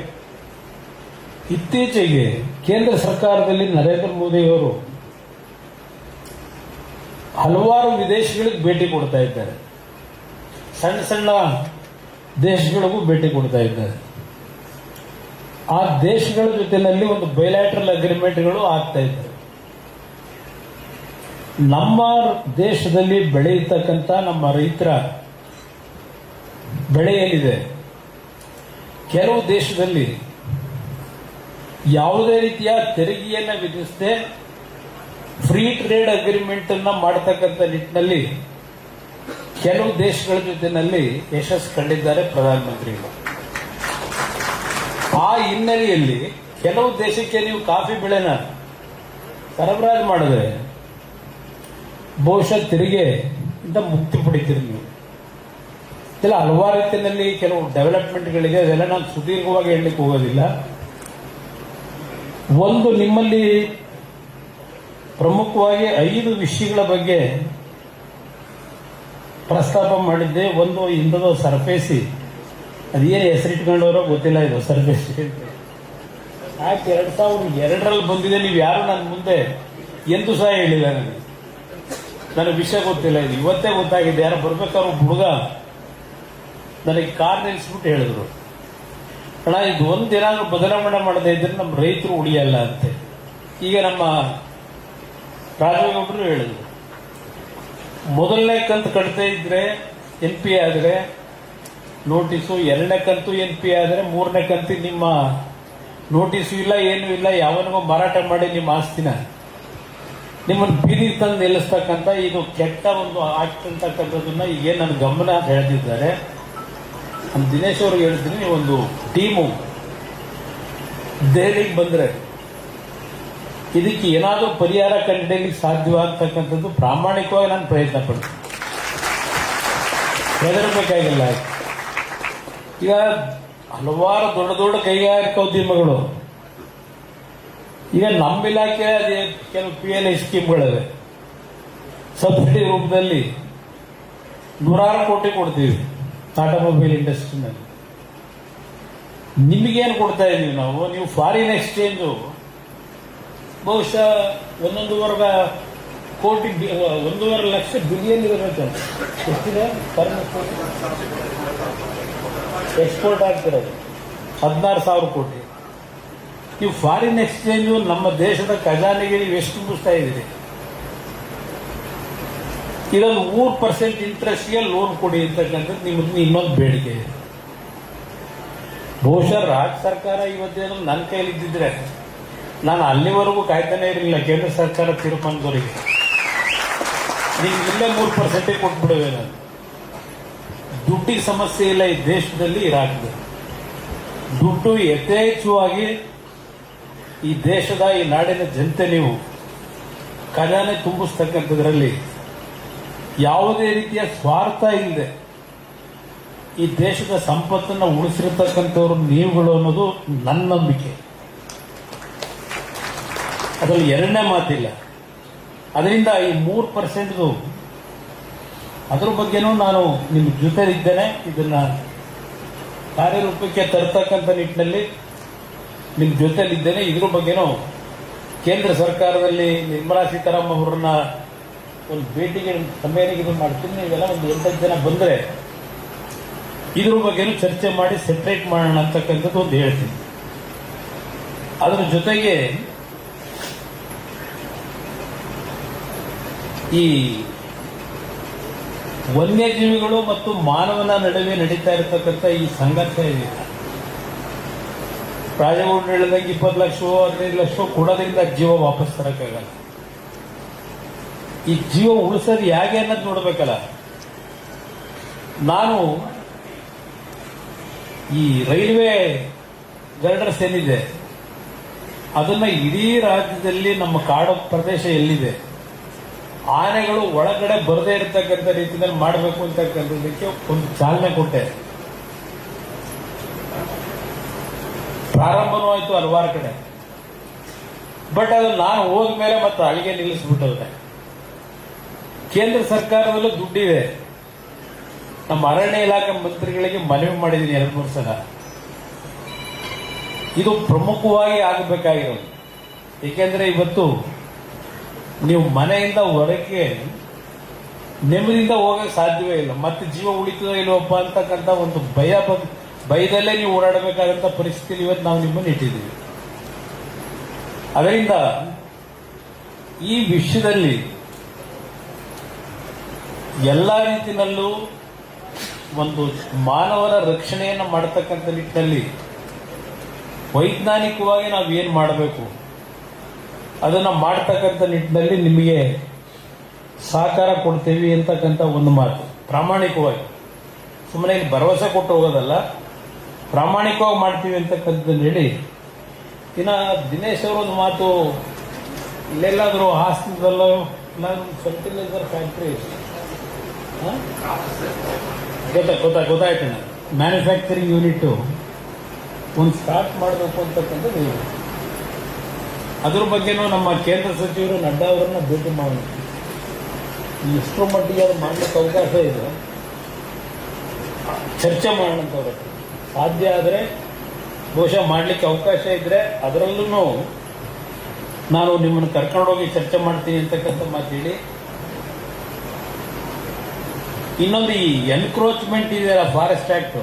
ಇತ್ತೀಚೆಗೆ ಕೇಂದ್ರ ಸರ್ಕಾರದಲ್ಲಿ ನರೇಂದ್ರ ಮೋದಿಯವರು ಹಲವಾರು ವಿದೇಶಗಳಿಗೆ ಭೇಟಿ ಕೊಡ್ತಾ ಇದ್ದಾರೆ. ಸಣ್ಣ ಸಣ್ಣ ದೇಶಗಳಿಗೂ ಭೇಟಿ ಕೊಡ್ತಾ ಇದ್ದಾರೆ. ಆ ದೇಶಗಳ ಜೊತೆಯಲ್ಲಿ ಒಂದು ಬೈಲ್ಯಾಟ್ರಲ್ ಅಗ್ರಿಮೆಂಟ್ಗಳು ಆಗ್ತಾ ಇದ್ದವು ನಮ್ಮ ದೇಶದಲ್ಲಿ ಬೆಳೆಯತಕ್ಕಂಥ ನಮ್ಮ ರೈತರ ಬೆಳೆ ಏನಿದೆ? ಕೆಲವು ದೇಶದಲ್ಲಿ ಯಾವುದೇ ರೀತಿಯ ತೆರಿಗೆಯನ್ನು ವಿಧಿಸದೆ ಫ್ರೀ ಟ್ರೇಡ್ ಅಗ್ರಿಮೆಂಟ್ ಅನ್ನ ಮಾಡತಕ್ಕಂಥ ನಿಟ್ಟಿನಲ್ಲಿ ಕೆಲವು ದೇಶಗಳ ಜೊತೆಯಲ್ಲಿ ಯಶಸ್ಸು ಕಂಡಿದ್ದಾರೆ ಪ್ರಧಾನಮಂತ್ರಿಗಳು. ಹಿನ್ನೆಲೆಯಲ್ಲಿ ಕೆಲವು ದೇಶಕ್ಕೆ ನೀವು ಕಾಫಿ ಬೆಳೆನ ಸರಬರಾಜು ಮಾಡಿದ್ರೆ ಬಹುಶಃ ತೆರಿಗೆ ಇಂದ ಮುಕ್ತಿ ಪಡಿತೀರಿ ನೀವು. ಇಲ್ಲ ಹಲವಾರು ರೀತಿಯಲ್ಲಿ ಕೆಲವು ಡೆವಲಪ್ಮೆಂಟ್ಗಳಿದೆ, ಅದೆಲ್ಲ ನಾನು ಸುದೀರ್ಘವಾಗಿ ಹೇಳಲಿಕ್ಕೆ ಹೋಗೋದಿಲ್ಲ. ಒಂದು ನಿಮ್ಮಲ್ಲಿ ಪ್ರಮುಖವಾಗಿ ಐದು ವಿಷಯಗಳ ಬಗ್ಗೆ ಪ್ರಸ್ತಾಪ ಮಾಡಿದ್ದೆ, ಒಂದು ಇಂಧನ ಸರ್ಫೇಸಿ ಅದೇನು ಹೆಸರಿಟ್ಕೊಂಡವರೋ ಗೊತ್ತಿಲ್ಲ ಇದು ಸರ್ವಿಸ್ ಯಾಕೆ ಎರಡು ಸಾವಿರದ ಎರಡರಲ್ಲಿ ಬಂದಿದೆ, ನೀವು ಯಾರು ನನ್ನ ಮುಂದೆ? ಎಂದು ಸಹ ಹೇಳಿಲ್ಲ ನನಗೆ. ನನಗೆ ವಿಷಯ ಗೊತ್ತಿಲ್ಲ ಇದು. ಇವತ್ತೇ ಗೊತ್ತಾಗಿದೆ. ಯಾರು ಬರ್ಬೇಕಾದ್ರೆ ಒಬ್ಬ ಹುಡುಗ ನನಗೆ ಕಾರ್ ನಿಲ್ಲಿಸ್ಬಿಟ್ಟು ಹೇಳಿದ್ರು. ಅಣ್ಣ, ಇದು ಒಂದು ದಿನ ಬದಲಾವಣೆ ಮಾಡದೇ ಇದ್ರೆ ನಮ್ಮ ರೈತರು ಉಳಿಯಲ್ಲ ಅಂತೆ. ಈಗ ನಮ್ಮ ರಾಜಗೌಡರು ಹೇಳಿದ್ರು. ಮೊದಲನೇ ಕಂತು ಕಟ್ತಾ ಇದ್ರೆ ಎನ್ ಪಿ ಆದರೆ ನೋಟಿಸು ಎರಡನೇ ಕಂತು ಎನ್ ಪಿ ಆದರೆ ಮೂರನೇ ಕಂತು ನಿಮ್ಮ ನೋಟಿಸು ಇಲ್ಲ, ಏನು ಇಲ್ಲ, ಯಾವನಿಗೂ ಮಾರಾಟ ಮಾಡಿ ನಿಮ್ಮ ಆಸ್ತಿನ. ನಿಮ್ಮನ್ನು ಬೀದಿ ತಂದು ನಿಲ್ಲಿಸ್ತಕ್ಕಂಥ ಇದು ಕೆಟ್ಟ ಒಂದು ಆಕ್ಟ್ ಅಂತಕ್ಕಂಥದ್ದನ್ನ ಈಗೇನು ನನ್ನ ಗಮನ ಹೇಳ್ತಿದ್ದಾರೆ. ನಮ್ಮ ದಿನೇಶ್ ಅವ್ರಿಗೆ ಹೇಳ್ತೀನಿ ಒಂದು ಟೀಮು ದೆಹಲಿಗೆ ಬಂದರೆ ಇದಕ್ಕೆ ಏನಾದರೂ ಪರಿಹಾರ ಕಂಡುಹಿಡಿಯಲಿಕ್ಕೆ ಸಾಧ್ಯವಾಗ್ತಕ್ಕಂಥದ್ದು ಪ್ರಾಮಾಣಿಕವಾಗಿ ನಾನು ಪ್ರಯತ್ನ ಪಡ್ತೀನಿ. ಹೆದರಬೇಕಾಗಿಲ್ಲ. ಈಗ ಹಲವಾರು ದೊಡ್ಡ ದೊಡ್ಡ ಕೈಗಾರಿಕಾ ಉದ್ಯಮಗಳು. ಈಗ ನಮ್ಮ ಇಲಾಖೆ ಅದೇ ಕೆಲವು ಪಿ ಎಲ್ ಐ ಸ್ಕೀಮ್ಗಳಿವೆ. ಸಬ್ಸಿಡಿ ರೂಪದಲ್ಲಿ ನೂರಾರು ಕೋಟಿ ಕೊಡ್ತೀವಿ ಆಟೋಮೊಬೈಲ್ ಇಂಡಸ್ಟ್ರಿನಲ್ಲಿ ನಿಮಗೇನು ಕೊಡ್ತಾ ಇದ್ದೀವಿ ನಾವು? ನೀವು ಫಾರಿನ್ ಎಕ್ಸ್ಚೇಂಜು ಬಹುಶಃ ಒಂದೊಂದುವರೆ ಕೋಟಿ ಒಂದೂವರೆ ಲಕ್ಷ ಬಿಲಿಯನ್ ಎಷ್ಟಿದೆ ಫಾರಿನ್ ಎಕ್ಸ್ಪೋರ್ಟ್ ಆಗ್ತಿರೋದು ಹದಿನಾರು ಸಾವಿರ ಕೋಟಿ. ನೀವು ಫಾರಿನ್ ಎಕ್ಸ್ಚೇಂಜು ನಮ್ಮ ದೇಶದ ಖಜಾನೆಗೆ ನೀವು ಎಷ್ಟು ಮುಗಿಸ್ತಾ ಇದ್ದೀರಿ ಇದೊಂದು ಮೂರು ಪರ್ಸೆಂಟ್ ಇಂಟ್ರೆಸ್ಟ್ಗೆ ಲೋನ್ ಕೊಡಿ ಅಂತಕ್ಕಂಥದ್ದು ನಿಮ್ಮದು ಇನ್ನೊಂದು ಬೇಡಿಕೆ ಇದೆ. ಬಹುಶಃ ರಾಜ್ಯ ಸರ್ಕಾರ ಇವತ್ತೇನು ನನ್ನ ಕೈಯಲ್ಲಿ ಇದ್ದಿದ್ರೆ ನಾನು ಅಲ್ಲಿವರೆಗೂ ಕಾಯ್ತಾನೆ ಇರಲಿಲ್ಲ ಕೇಂದ್ರ ಸರ್ಕಾರ ತೀರ್ಮಾನದವರಿಗೆ ನೀವು ಇಲ್ಲೇ ಮೂರು ಪರ್ಸೆಂಟೇ ಕೊಟ್ಬಿಡುವೆ ನಾನು. ದುಡ್ಡಿಗೆ ಸಮಸ್ಯೆ ಇಲ್ಲ ಈ ದೇಶದಲ್ಲಿ ಇರಾಕ್ದೆ ದುಡ್ಡು ಯಥೇಚ್ಛವಾಗಿ ಈ ದೇಶದ, ಈ ನಾಡಿನ ಜನತೆ ನೀವು ಖಜಾನೆ ತುಂಬಿಸ್ತಕ್ಕಂಥದ್ರಲ್ಲಿ ಯಾವುದೇ ರೀತಿಯ ಸ್ವಾರ್ಥ ಇಲ್ಲದೆ ಈ ದೇಶದ ಸಂಪತ್ತನ್ನು ಉಳಿಸಿರ್ತಕ್ಕಂಥವ್ರು ನೀವುಗಳು ಅನ್ನೋದು ನನ್ನ ನಂಬಿಕೆ ಅದರಲ್ಲಿ ಎರಡನೇ ಮಾತಿಲ್ಲ. ಅದರಿಂದ ಈ ಮೂರು ಪರ್ಸೆಂಟ್ದು ಅದ್ರ ಬಗ್ಗೆನೂ ನಾನು ನಿಮ್ಮ ಜೊತೆಲಿದ್ದೇನೆ. ಇದನ್ನ ಕಾರ್ಯರೂಪಕ್ಕೆ ತರತಕ್ಕಂಥ ನಿಟ್ಟಿನಲ್ಲಿ ನಿಮ್ಮ ಜೊತೆಲಿದ್ದೇನೆ. ಇದ್ರ ಬಗ್ಗೆನೂ ಕೇಂದ್ರ ಸರ್ಕಾರದಲ್ಲಿ ನಿರ್ಮಲಾ ಸೀತಾರಾಮನ್ ಅವರನ್ನ ಒಂದು ಭೇಟಿಗೆ ಇದು ಮಾಡ್ತೀನಿ. ಇವೆಲ್ಲ ಒಂದು ಎಂಟತ್ತು ಜನ ಬಂದರೆ ಇದ್ರ ಬಗ್ಗೆನೂ ಚರ್ಚೆ ಮಾಡಿ ಸೆಪ್ರೇಟ್ ಮಾಡೋಣ ಅಂತಕ್ಕಂಥದ್ದು ಒಂದು ಹೇಳ್ತೀನಿ. ಅದರ ಜೊತೆಗೆ ಈ ವನ್ಯಜೀವಿಗಳು ಮತ್ತು ಮಾನವನ ನಡುವೆ ನಡೀತಾ ಇರತಕ್ಕಂಥ ಈ ಸಂಘರ್ಷ ಇದೆ. ರಾಜಗೌಡರು ಹೇಳಿದಂಗೆ ಇಪ್ಪತ್ತು ಲಕ್ಷವೋ ಹದಿನೈದು ಲಕ್ಷವೋ ಕೊಡೋದ್ರಿಂದ ಜೀವ ವಾಪಸ್ ತರೋಕ್ಕಾಗಲ್ಲ. ಈ ಜೀವ ಉಳಿಸೋದು ಹೇಗೆ ಅನ್ನೋದು ನೋಡಬೇಕಲ್ಲ. ನಾನು ಈ ರೈಲ್ವೆ ಗರ್ಡರ್ಸ್ ಏನಿದೆ ಅದನ್ನ ಇಡೀ ರಾಜ್ಯದಲ್ಲಿ ನಮ್ಮ ಕಾಡು ಪ್ರದೇಶ ಎಲ್ಲಿದೆ? ಆನೆಗಳು ಒಳಗಡೆ ಬರದೇ ಇರತಕ್ಕಂಥ ರೀತಿಯಲ್ಲಿ ಮಾಡಬೇಕು ಅಂತಕ್ಕಂಥದ್ದಕ್ಕೆ ಒಂದು ಚಾಲನೆ ಕೊಟ್ಟೆ. ಪ್ರಾರಂಭನೂ ಆಯಿತು ಹಲವಾರು ಕಡೆ. ಬಟ್ ಅದು ನಾನು ಹೋದ್ಮೇಲೆ ಮತ್ತೆ ಅಲ್ಲಿಗೆ ನಿಲ್ಲಿಸ್ಬಿಟ್ಟವ್ರೆ ಕೇಂದ್ರ ಸರ್ಕಾರದಲ್ಲೂ ದುಡ್ಡಿದೆ. ನಮ್ಮ ಅರಣ್ಯ ಇಲಾಖೆ ಮಂತ್ರಿಗಳಿಗೆ ಮನವಿ ಮಾಡಿದ್ದೀನಿ ಎರಡು ಮೂರು ಸಲ. ಇದು ಪ್ರಮುಖವಾಗಿ ಆಗಬೇಕಾಗಿರೋದು. ಏಕೆಂದರೆ ಇವತ್ತು ನೀವು ಮನೆಯಿಂದ ಹೊರಗೆ ನೆಮ್ಮದಿಯಿಂದ ಹೋಗಕ್ಕೆ ಸಾಧ್ಯವೇ ಇಲ್ಲ. ಮತ್ತೆ ಜೀವ ಉಳಿತದೋ ಇಲ್ವಪ್ಪ ಅಂತಕ್ಕಂಥ ಒಂದು ಭಯ ಬಂದು ಭಯದಲ್ಲೇ ನೀವು ಓಡಾಡಬೇಕಾದಂಥ ಪರಿಸ್ಥಿತಿಯಲ್ಲಿ ಇವತ್ತು ನಾವು ನಿಮ್ಮನ್ನು ಇಟ್ಟಿದ್ದೀವಿ. ಅದರಿಂದ ಈ ವಿಷಯದಲ್ಲಿ ಎಲ್ಲ ರೀತಿಯಲ್ಲೂ ಒಂದು ಮಾನವರ ರಕ್ಷಣೆಯನ್ನು ಮಾಡತಕ್ಕಂಥ ನಿಟ್ಟಿನಲ್ಲಿ ವೈಜ್ಞಾನಿಕವಾಗಿ ನಾವು ಏನು ಮಾಡಬೇಕು? ಅದನ್ನು ಮಾಡ್ತಕ್ಕಂಥ ನಿಟ್ಟಿನಲ್ಲಿ ನಿಮಗೆ ಸಹಕಾರ ಕೊಡ್ತೀವಿ ಅಂತಕ್ಕಂಥ ಒಂದು ಮಾತು. ಪ್ರಾಮಾಣಿಕವಾಗಿ. ಸುಮ್ಮನೆ ಭರವಸೆ ಕೊಟ್ಟು ಹೋಗೋದಲ್ಲ. ಪ್ರಾಮಾಣಿಕವಾಗಿ ಮಾಡ್ತೀವಿ ಅಂತಕ್ಕಂಥದ್ದನ್ನು ಹೇಳಿ. ಇನ್ನು ದಿನೇಶ್ ಅವರೊಂದು ಮಾತು, ಇಲ್ಲೆಲ್ಲಾದರೂ ಹಾಸನದಲ್ಲೋ ನಾನು ಫರ್ಟಿಲೈಸರ್ ಫ್ಯಾಕ್ಟ್ರಿ ಗೊತ್ತಾ ಗೊತ್ತಾ, ಗೊತ್ತಾಯ್ತು ಮ್ಯಾನುಫ್ಯಾಕ್ಚರಿಂಗ್ ಯೂನಿಟ್ ಒಂದು ಸ್ಟಾರ್ಟ್ ಮಾಡಬೇಕು ಅಂತಕ್ಕಂಥದ್ದು. ಅದ್ರ ಬಗ್ಗೆನೂ ನಮ್ಮ ಕೇಂದ್ರ ಸಚಿವರು ನಡ್ಡಾ ಅವರನ್ನ ಭೇಟಿ ಮಾಡೋಣ. ಎಷ್ಟರ ಮಟ್ಟಿಗೆ ಅದು ಮಾಡಲಿಕ್ಕೆ ಅವಕಾಶ ಇದೆ. ಚರ್ಚೆ ಮಾಡೋಣ ಅಂತ ಅವ್ರ. ಹತ್ರ. ಸಾಧ್ಯ ಆದರೆ ಬಹುಶಃ ಮಾಡಲಿಕ್ಕೆ ಅವಕಾಶ ಇದ್ರೆ ಅದರಲ್ಲೂ ನಾನು ನಿಮ್ಮನ್ನು ಕರ್ಕೊಂಡೋಗಿ ಚರ್ಚೆ ಮಾಡ್ತೀನಿ ಅಂತಕ್ಕಂಥ ಮಾತು ಹೇಳಿ. ಇನ್ನೊಂದು ಈ ಎನ್ಕ್ರೋಚ್ಮೆಂಟ್ ಇದೆಯಲ್ಲ ಫಾರೆಸ್ಟ್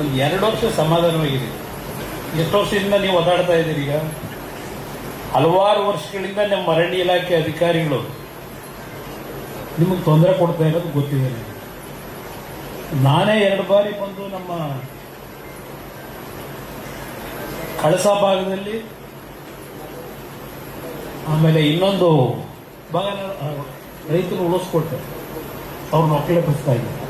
ಒಂದು ಎರಡು ವರ್ಷ ಸಮಾಧಾನವಾಗಿದೆ. ಎಷ್ಟು ವರ್ಷದಿಂದ ನೀವು ಓದಾಡ್ತಾ ಇದ್ದೀರಿ ಈಗ. ಹಲವಾರು ವರ್ಷಗಳಿಂದ ನಮ್ಮ ಅರಣ್ಯ ಇಲಾಖೆ ಅಧಿಕಾರಿಗಳು ನಿಮಗೆ ತೊಂದರೆ ಕೊಡ್ತಾ ಇರೋದು ಗೊತ್ತಿದೆ. ನಾನೇ ಎರಡು ಬಾರಿ ಬಂದು ನಮ್ಮ ಕಳಸ ಭಾಗದಲ್ಲಿ, ಆಮೇಲೆ ಇನ್ನೊಂದು ಭಾಗ ರೈತರು ಉಳಿಸ್ಕೊಟ್ಟೆ. ಅವ್ರನ್ನ ಒಕ್ಕಲೆಬ್ಬಿಸ್ತಾ ಇದ್ದಾರೆ.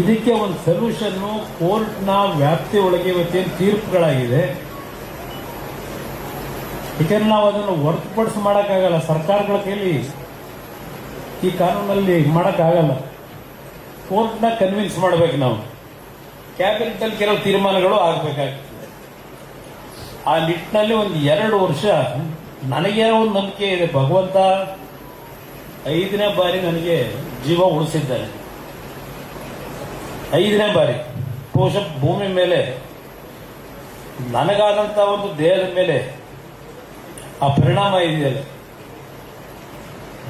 ಇದಕ್ಕೆ ಒಂದು ಸೊಲ್ಯೂಷನ್ನು ಕೋರ್ಟ್ನ ವ್ಯಾಪ್ತಿ ಒಳಗೆ ಇವತ್ತೇನು ತೀರ್ಪುಗಳಾಗಿದೆ. ಯಾಕೆಂದ್ರೆ ನಾವು ಅದನ್ನು ಹೊರತುಪಡಿಸಿ ಮಾಡೋಕ್ಕಾಗಲ್ಲ. ಸರ್ಕಾರಗಳ ಕೈಲಿ ಈ ಕಾನೂನಲ್ಲಿ ಮಾಡೋಕ್ಕಾಗಲ್ಲ. ಕೋರ್ಟ್ನ ಕನ್ವಿನ್ಸ್ ಮಾಡ್ಬೇಕು ನಾವು. ಕ್ಯಾಬಿನೆಟ್ ಅಲ್ಲಿ ಕೆಲವು ತೀರ್ಮಾನಗಳು ಆಗಬೇಕಾಗ್ತದೆ. ಆ ನಿಟ್ಟಿನಲ್ಲಿ ಒಂದು ಎರಡು ವರ್ಷ ನನಗೆ ಒಂದು ನಂಬಿಕೆ ಇದೆ. ಭಗವಂತ ಐದನೇ ಬಾರಿ ನನಗೆ ಜೀವ ಉಳಿಸಿದ್ದಾನೆ ಐದನೇ ಬಾರಿ ಕೋಶ ಭೂಮಿ ಮೇಲೆ ನನಗಾದಂಥ ಒಂದು ದೇಹದ ಮೇಲೆ ಆ ಪರಿಣಾಮ ಇದೆಯಲ್ಲ?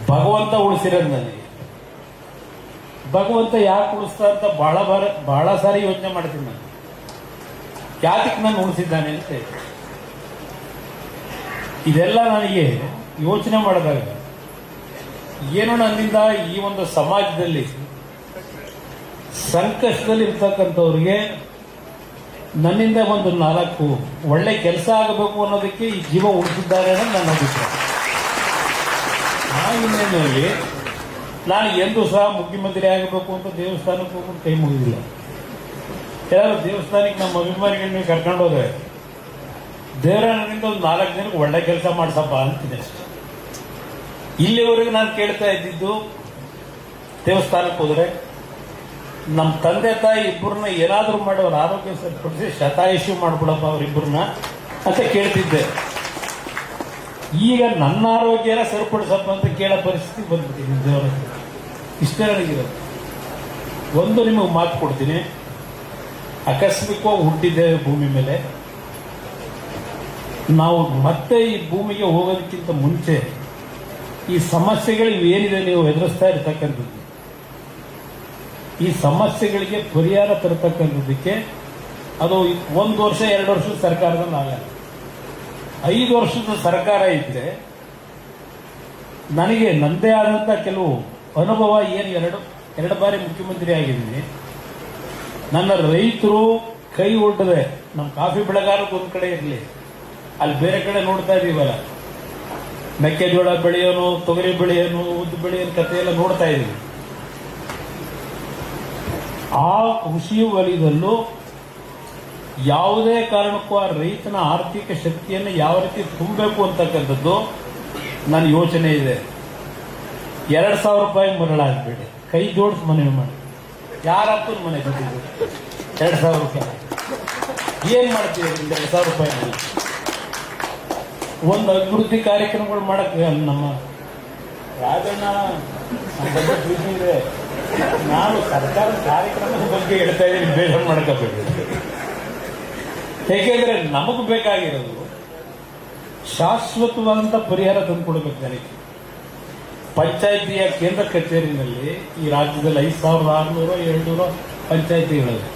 ಭಗವಂತ ಉಳಿಸಿರೋದು ನನಗೆ. ಭಗವಂತ ಯಾಕೆ ಉಳಿಸ್ತಾ ಅಂತ ಬಹಳ ಬಾರ, ಬಹಳ ಸಾರಿ ಯೋಚನೆ ಮಾಡ್ತೀನಿ ನಾನು. ಯಾತಕ್ಕೆ ನಾನು ಉಳಿಸಿದ್ದಾನೆ ಅಂತ. ಇದೆಲ್ಲ ನನಗೆ ಯೋಚನೆ ಮಾಡಿದಾಗ ಏನೋ ನನ್ನಿಂದ ಈ ಒಂದು ಸಮಾಜದಲ್ಲಿ ಸಂಕಷ್ಟದಲ್ಲಿ ಇರ್ತಕ್ಕಂಥವ್ರಿಗೆ ನನ್ನಿಂದ ಒಂದು ನಾಲ್ಕು ಒಳ್ಳೆ ಕೆಲಸ ಆಗಬೇಕು ಅನ್ನೋದಕ್ಕೆ ಈ ಜೀವ ಉಳಿಸಿದ್ದಾರೆ ಅನ್ನೋದು ನನ್ನ ಅಭಿಪ್ರಾಯ. ಆ ಹಿನ್ನೆಲೆಯಲ್ಲಿ ನಾನು ಎಂದೂ ಸಹ ಮುಖ್ಯಮಂತ್ರಿ ಆಗಬೇಕು ಅಂತ ದೇವಸ್ಥಾನಕ್ಕೆ ಹೋಗ್ಬಿಟ್ಟು ಕೈ ಮುಗಿದಿಲ್ಲ. ಯಾರು ದೇವಸ್ಥಾನಕ್ಕೆ ನಮ್ಮ ಅಭಿಮಾನಿಗಳನ್ನ ಕರ್ಕೊಂಡು ಹೋದ್ರೆ ಒಂದು ನಾಲ್ಕು ಜನಕ್ಕೆ ಒಳ್ಳೆ ಕೆಲಸ ಮಾಡಿಸಪ್ಪ ಅಂತಿದೆ ಅಷ್ಟೇ. ಇಲ್ಲಿವರೆಗೂ ನಾನು ಕೇಳ್ತಾ ಇದ್ದಿದ್ದು ದೇವಸ್ಥಾನಕ್ಕೆ ಹೋದ್ರೆ ನಮ್ಮ ತಂದೆ ತಾಯಿ ಇಬ್ಬರನ್ನ ಏನಾದರೂ ಮಾಡಿ ಅವ್ರ ಆರೋಗ್ಯ ಸರಿಪಡಿಸಿ ಶತಾಯುಷಿ ಮಾಡ್ಬಿಡಪ್ಪ ಅವರಿಬ್ಬರನ್ನ ಅಂತ ಕೇಳ್ತಿದ್ದೆ. ಈಗ ನನ್ನ ಆರೋಗ್ಯನ ಸರಿಪಡಿಸಪ್ಪ ಅಂತ ಕೇಳೋ ಪರಿಸ್ಥಿತಿ ಬಂದ್ಬಿಟ್ಟಿದೆ ದೇವರ. ಇಷ್ಟೇ ನನಗಿರೋದು ಒಂದು ನಿಮಗೆ ಮಾತು ಕೊಡ್ತೀನಿ. ಆಕಸ್ಮಿಕವಾಗಿ ಹುಟ್ಟಿದ್ದೇವೆ ಭೂಮಿ ಮೇಲೆ. ನಾವು ಮತ್ತೆ ಈ ಭೂಮಿಗೆ ಹೋಗೋದಕ್ಕಿಂತ ಮುಂಚೆ ಈ ಸಮಸ್ಯೆಗಳು ಏನಿದೆ ನೀವು ಎದುರಿಸ್ತಾ ಇರ್ತಕ್ಕಂಥದ್ದು. ಈ ಸಮಸ್ಯೆಗಳಿಗೆ ಪರಿಹಾರ ತರತಕ್ಕಂಥದ್ದಕ್ಕೆ ಅದು ಒಂದು ವರ್ಷ, ಎರಡು ವರ್ಷದ ಸರ್ಕಾರದಲ್ಲಿ ಆಗಲ್ಲ ಐದು ವರ್ಷದ ಸರ್ಕಾರ ಇದ್ರೆ ನನಗೆ ನನ್ನದೇ ಆದಂಥ ಕೆಲವು ಅನುಭವ ಏನು ಎರಡು ಎರಡು ಬಾರಿ ಮುಖ್ಯಮಂತ್ರಿ ಆಗಿದ್ದೀನಿ. ನನ್ನ ರೈತರು ಕೈ ಒಡ್ಡದೆ, ನಮ್ಮ ಕಾಫಿ ಬೆಳೆಗಾರಕ್ಕೆ ಒಂದು ಕಡೆ ಇರಲಿ, ಅಲ್ಲಿ ಬೇರೆ ಕಡೆ ನೋಡ್ತಾ ಇದ್ದೀವಲ್ಲ ಮೆಕ್ಕೆಜೋಳ ಬೆಳೆಯೋನು, ತೊಗರಿ ಬೆಳೆಯೋನು, ಉದ್ದು ಬೆಳೆಯೋನು ಕಥೆ ಎಲ್ಲ ನೋಡ್ತಾ ಇದೀವಿ. ಆ ಕೃಷಿ ವಲಯದಲ್ಲೂ ಯಾವುದೇ ಕಾರಣಕ್ಕೂ ಆ ರೈತನ ಆರ್ಥಿಕ ಶಕ್ತಿಯನ್ನು ಯಾವ ರೀತಿ ತುಂಬಬೇಕು ಅಂತಕ್ಕಂಥದ್ದು ನನ್ನ ಯೋಚನೆ ಇದೆ. ಎರಡು ಸಾವಿರ ರೂಪಾಯಿ ಮರಳಾಗಬೇಡಿ ಕೈ ಜೋಡಿಸಿ ಮನೆ ಮಾಡಿ. ಯಾರಪ್ಪನ ಮನೆ ಕಟ್ಟಿದ್ರು. ಎರಡು ಸಾವಿರ ರೂಪಾಯಿ. ಏನ್ ಮಾಡ್ತೀವಿ ಎರಡು ಸಾವಿರ ರೂಪಾಯಿ ಒಂದು ಅಭಿವೃದ್ಧಿ ಕಾರ್ಯಕ್ರಮಗಳು ಮಾಡಕ್ಕೆ ನಮ್ಮ ರಾಜಣ್ಣ ಇದೆ. ನಾನು ಸರ್ಕಾರದ ಕಾರ್ಯಕ್ರಮದ ಬಗ್ಗೆ ಹೇಳ್ತಾ ಇದ್ದೀನಿ, ಬೇಜಾರು ಮಾಡ್ಕೋಬೇಕು ಹೇಗೆಂದ್ರೆ ನಮಗೆ ಬೇಕಾಗಿರೋದು ಶಾಶ್ವತವಾದಂಥ ಪರಿಹಾರ ತಂದುಕೊಡ್ಬೇಕು ನನಗೆ ಪಂಚಾಯಿತಿಯ ಕೇಂದ್ರ ಕಚೇರಿನಲ್ಲಿ ಈ ರಾಜ್ಯದಲ್ಲಿ ಐದು ಸಾವಿರದ ಆರುನೂರು, ಏಳ್ನೂರು ಪಂಚಾಯಿತಿಗಳಿವೆ.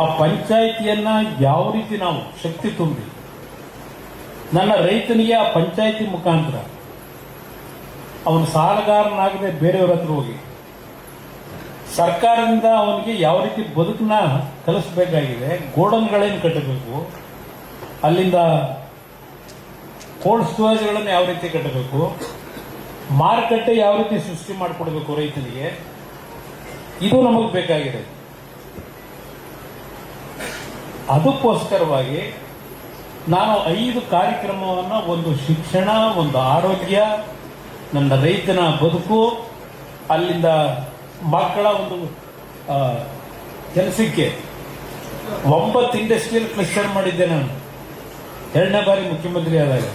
ಆ ಪಂಚಾಯತಿಯನ್ನ ಯಾವ ರೀತಿ ನಾವು ಶಕ್ತಿ ತುಂಬಿ, ನನ್ನ ರೈತನಿಗೆ ಆ ಪಂಚಾಯಿತಿ ಮುಖಾಂತರ ಅವನು ಸಾಲಗಾರನಾಗದೆ ಬೇರೆಯವರ ಹತ್ರ ಹೋಗಿ ಸರ್ಕಾರದಿಂದ ಅವನಿಗೆ ಯಾವ ರೀತಿ ಬದುಕನ್ನ ಕಲಿಸಬೇಕಾಗಿದೆ, ಗೋಡನ್ಗಳೇನು ಕಟ್ಟಬೇಕು, ಅಲ್ಲಿಂದ ಕೋಲ್ಡ್ ಸ್ಟೋರೇಜ್ಗಳನ್ನು ಯಾವ ರೀತಿ ಕಟ್ಟಬೇಕು, ಮಾರುಕಟ್ಟೆ ಯಾವ ರೀತಿ ಸೃಷ್ಟಿ ಮಾಡಿಕೊಡ್ಬೇಕು ರೈತನಿಗೆ, ಇದು ನಮಗೆ ಬೇಕಾಗಿದೆ. ಅದಕ್ಕೋಸ್ಕರವಾಗಿ ನಾನು ಐದು ಕಾರ್ಯಕ್ರಮವನ್ನು, ಒಂದು ಶಿಕ್ಷಣ, ಒಂದು ಆರೋಗ್ಯ, ನನ್ನ ರೈತನ ಬದುಕು, ಅಲ್ಲಿಂದ ಮಕ್ಕಳ ಒಂದು ಜನಸಂಖ್ಯೆ ಒಂಬತ್ತು ಇಂಡಸ್ಟ್ರಿಯಲ್ ಕ್ಲಸ್ಟರ್ ಮಾಡಿದ್ದೆ ನಾನು. ಎರಡನೇ ಬಾರಿ ಮುಖ್ಯಮಂತ್ರಿ ಆದಾಗ.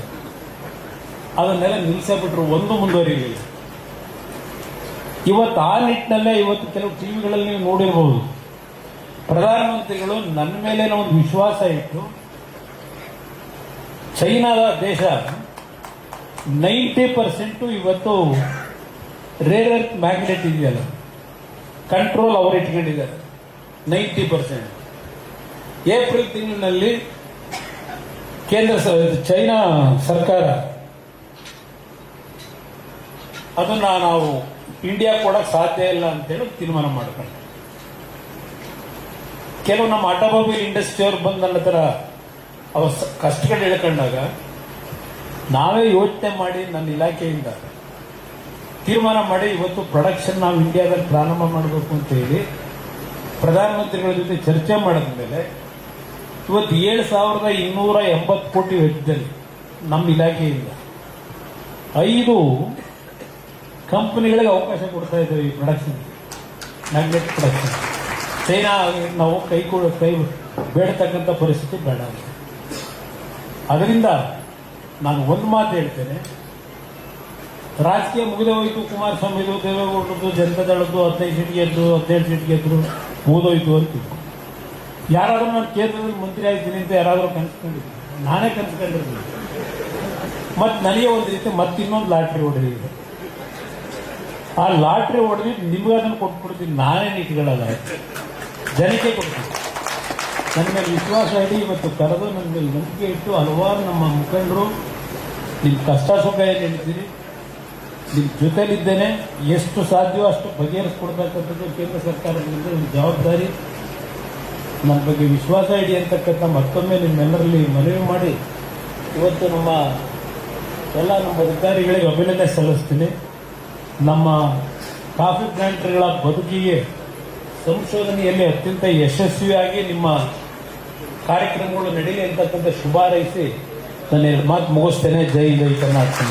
ಅದನ್ನೆಲ್ಲ ನಿಲ್ಲಿಸಬಿಟ್ರು, ಒಂದು ಮುಂದುವರಿಲಿಲ್ಲ. ಇವತ್ತು ಆ ನಿಟ್ಟಿನಲ್ಲೇ ಇವತ್ತು ಕೆಲವು ಟಿವಿಗಳಲ್ಲಿ ನೀವು ನೋಡಿರಬಹುದು ಪ್ರಧಾನಮಂತ್ರಿಗಳು ನನ್ನ ಮೇಲೆ ಒಂದು ವಿಶ್ವಾಸ ಇಟ್ಟು, ಚೈನಾದ ದೇಶ ನೈಂಟಿ ಪರ್ಸೆಂಟು ಇವತ್ತು ರೇರ್ ಅರ್ತ್ ಮ್ಯಾಗ್ನೆಟ್ ಇದೆಯಲ್ಲ. ಕಂಟ್ರೋಲ್ ಅವರು ಇಟ್ಕೊಂಡಿದ್ದಾರೆ. Ninety percent. ಏಪ್ರಿಲ್ ತಿಂಗಳಿನಲ್ಲಿ ಕೇಂದ್ರ ಚೈನಾ ಸರ್ಕಾರ, ಅದನ್ನ ನಾವು ಇಂಡಿಯಾ ಕೊಡಕ್ಕೆ ಸಾಧ್ಯ ಇಲ್ಲ ಅಂತೇಳಿ ತೀರ್ಮಾನ ಮಾಡ್ಕೊಂಡು ಕೆಲವು ನಮ್ಮ ಆಟೋಮೊಬೈಲ್ ಇಂಡಸ್ಟ್ರಿ ಅವ್ರು ಬಂದ ನನ್ನ ಹತ್ರ ಅವ್ರ ಕಷ್ಟಗಳು ಹೇಳ್ಕೊಂಡಾಗ, ನಾವೇ ಯೋಚನೆ ಮಾಡಿ ನನ್ನ ಇಲಾಖೆಯಿಂದ ತೀರ್ಮಾನ ಮಾಡಿ ಇವತ್ತು ಪ್ರೊಡಕ್ಷನ್ ನಾವು ಇಂಡಿಯಾದಲ್ಲಿ ಪ್ರಾರಂಭ ಮಾಡಬೇಕು ಅಂತ ಹೇಳಿ ಪ್ರಧಾನಮಂತ್ರಿಗಳ ಜೊತೆ ಚರ್ಚೆ ಮಾಡಿದ ಮೇಲೆ ಇವತ್ತು ಏಳು ಸಾವಿರದ ಇನ್ನೂರ ಎಂಬತ್ತು ಕೋಟಿ ವೆಚ್ಚದಲ್ಲಿ ನಮ್ಮ ಇಲಾಖೆಯಿಂದ ಐದು ಕಂಪನಿಗಳಿಗೆ ಅವಕಾಶ ಕೊಡ್ತಾ ಇದ್ದೇವೆ ಈ ಪ್ರೊಡಕ್ಷನ್ ಮ್ಯಾಗ್ನೆಟ್ ಪ್ರೊಡಕ್ಷನ್ ಚೈನಾ ನಾವು ಕೈ ಕೊಡ ಕೈ ಬೇಡತಕ್ಕಂಥ ಪರಿಸ್ಥಿತಿ ಬೇಡ ಅದರಿಂದ ನಾನು ಒಂದು ಮಾತು ಹೇಳ್ತೇನೆ. ರಾಜಕೀಯ ಮುಗಿದೇ ಹೋಯ್ತು ಕುಮಾರಸ್ವಾಮಿದು ದೇವೇಗೌಡರದ್ದು ಜನತಾದಳದ್ದು ಹದಿನೈದು ಸೀಟ್ ಗೆದ್ದು, ಹದಿನೇಳು ಸೀಟ್ ಗೆದ್ರು, ಮುಗಿದೋಯ್ತು ಅಂತ. ಯಾರಾದರೂ ನಾನು ಕೇಂದ್ರದಲ್ಲಿ ಮಂತ್ರಿ ಆಗ್ತೀನಿ ಅಂತ ಯಾರಾದರೂ ಕನ್ಸ್ಕೊಂಡಿದ್ದೆ ನಾನೇ ಕನ್ಸ್ಕೊಂಡಿರ್ತೀನಿ ಮತ್ತು ನನಗೆ ಒಂದು ರೀತಿ ಮತ್ತೆ ಇನ್ನೊಂದು ಲಾಟ್ರಿ ಹೊಡೆದಿದೆ. ಆ ಲಾಟ್ರಿ ಹೊಡೆದು ನಿಮ್ಗೆ ಅದನ್ನು ಕೊಟ್ಬಿಡ್ತೀನಿ, ನಾನೇ ಇಟ್ಕೊಳ್ಳಲ್ಲ ಜನಕ್ಕೆ ಕೊಡ್ತೀನಿ. ನನ್ನ ಮೇಲೆ ವಿಶ್ವಾಸ ಇಡಿ, ಇವತ್ತು ಕರೆದು ನನ್ನ ಮೇಲೆ ನಂಬಿಕೆ ಇಟ್ಟು ಹಲವಾರು ನಮ್ಮ ಮುಖಂಡರು ನಿಮ್ಮ ಕಷ್ಟ ಸುಖ ಏನು ಹೇಳ್ತೀರಿ? ನಿಮ್ಮ ಜೊತೆಲಿದ್ದೇನೆ, ಎಷ್ಟು ಸಾಧ್ಯವೋ ಅಷ್ಟು ಬಗೆಹರಿಸ್ಕೊಡ್ತಕ್ಕಂಥದ್ದು ಕೇಂದ್ರ ಸರ್ಕಾರದಿಂದ ಜವಾಬ್ದಾರಿ. ನನ್ನ ಬಗ್ಗೆ ವಿಶ್ವಾಸ ಇಡಿ ಅಂತಕ್ಕಂಥ ಮತ್ತೊಮ್ಮೆ ನಿಮ್ಮೆಲ್ಲರಲ್ಲಿ ಮನವಿ ಮಾಡಿ. ಇವತ್ತು ನಮ್ಮ ಎಲ್ಲ ನಮ್ಮ ಅಧಿಕಾರಿಗಳಿಗೆ ಅಭಿನಂದನೆ ಸಲ್ಲಿಸ್ತೀನಿ. ನಮ್ಮ ಕಾಫಿ ಪ್ಲಾಂಟ್ಗಳ ಬದುಕಿಗೆ ಸಂಶೋಧನೆಯಲ್ಲಿ ಅತ್ಯಂತ ಯಶಸ್ವಿಯಾಗಿ ನಿಮ್ಮ ಕಾರ್ಯಕ್ರಮಗಳು ನಡೆಯಲಿ ಅಂತಕ್ಕಂಥ ಶುಭಾರೈಸಿ ನಾನು ಮಾತು ಮುಗಿಸ್ತೇನೆ. ಜೈ ಜೈ ಕರ್ನಾಟಕ.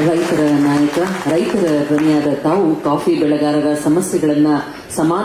ರೈತರ ನಾಯಕ ರೈತರ ಧ್ವನಿಯಾದ ತಾವು ಕಾಫಿ ಬೆಳೆಗಾರರ ಸಮಸ್ಯೆಗಳನ್ನ ಸಮಾ